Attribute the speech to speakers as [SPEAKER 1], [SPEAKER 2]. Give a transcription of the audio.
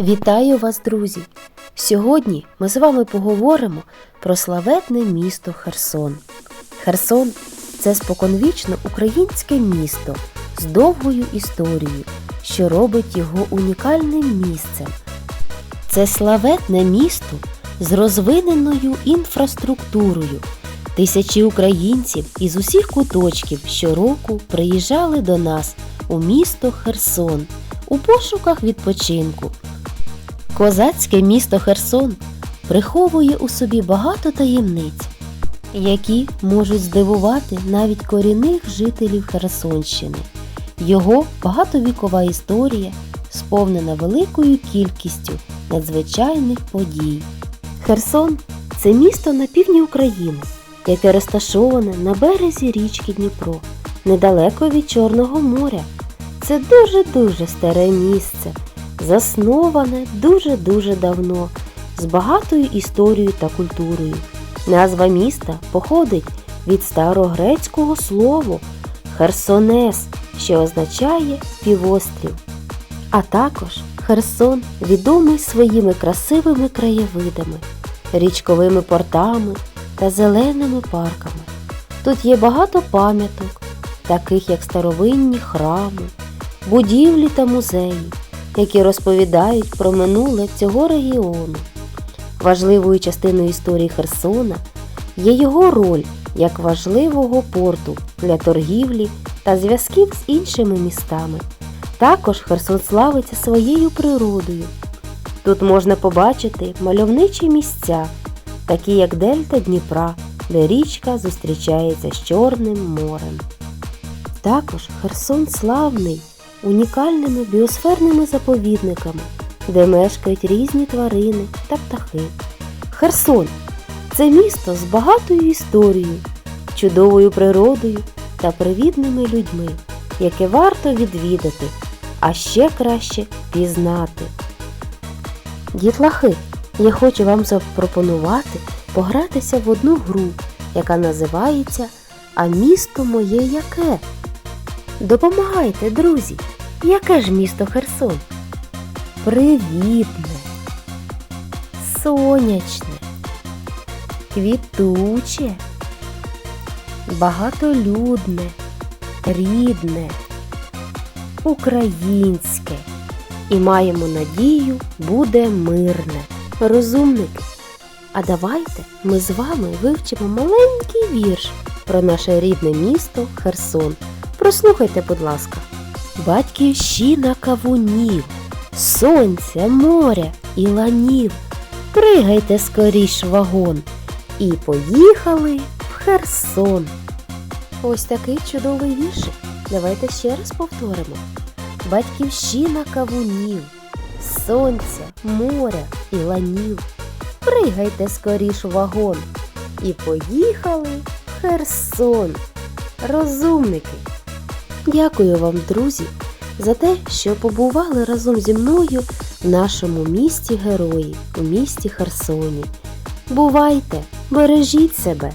[SPEAKER 1] Вітаю вас, друзі! Сьогодні ми з вами поговоримо про славетне місто Херсон. Херсон це споконвічно українське місто з довгою історією, що робить його унікальним місцем. Це славетне місто з розвиненою інфраструктурою. Тисячі українців із усіх куточків щороку приїжджали до нас у місто Херсон у пошуках відпочинку. Козацьке місто Херсон приховує у собі багато таємниць, які можуть здивувати навіть корінних жителів Херсонщини. Його багатовікова історія сповнена великою кількістю надзвичайних подій. Херсон це місто на півдні України, яке розташоване на березі річки Дніпро, недалеко від Чорного моря. Це дуже-дуже старе місце, засноване дуже-дуже давно, з багатою історією та культурою. Назва міста походить від старогрецького слова Херсонес, що означає півострів. А також Херсон відомий своїми красивими краєвидами, річковими портами та зеленими парками. Тут є багато пам'яток, таких як старовинні храми, будівлі та музеї, які розповідають про минуле цього регіону. Важливою частиною історії Херсона є його роль як важливого порту для торгівлі та зв'язків з іншими містами. Також Херсон славиться своєю природою. Тут можна побачити мальовничі місця, такі як Дельта Дніпра, де річка зустрічається з Чорним морем. Також Херсон славний унікальними біосферними заповідниками, де мешкають різні тварини та птахи. Херсон це місто з багатою історією, чудовою природою та привітними людьми, яке варто відвідати, а ще краще пізнати. Дітлахи, я хочу вам запропонувати погратися в одну гру, яка називається А місто моє яке? Допомагайте, друзі! Яке ж місто Херсон? Привітне, сонячне, квітуче, багатолюдне, рідне, українське. І маємо надію, буде мирне. Розумники. А давайте ми з вами вивчимо маленький вірш про наше рідне місто Херсон. Прослухайте, будь ласка. Батьківщина кавунів, сонця, моря і ланів. Пригайте скоріш вагон. І поїхали в Херсон. Ось такий чудовий віршик. Давайте ще раз повторимо. Батьківщина кавунів, сонця, моря і ланів. Пригайте скоріш вагон. І поїхали в Херсон. Розумники! Дякую вам, друзі, за те, що побували разом зі мною в нашому місті герої, у місті Херсоні. Бувайте, бережіть себе!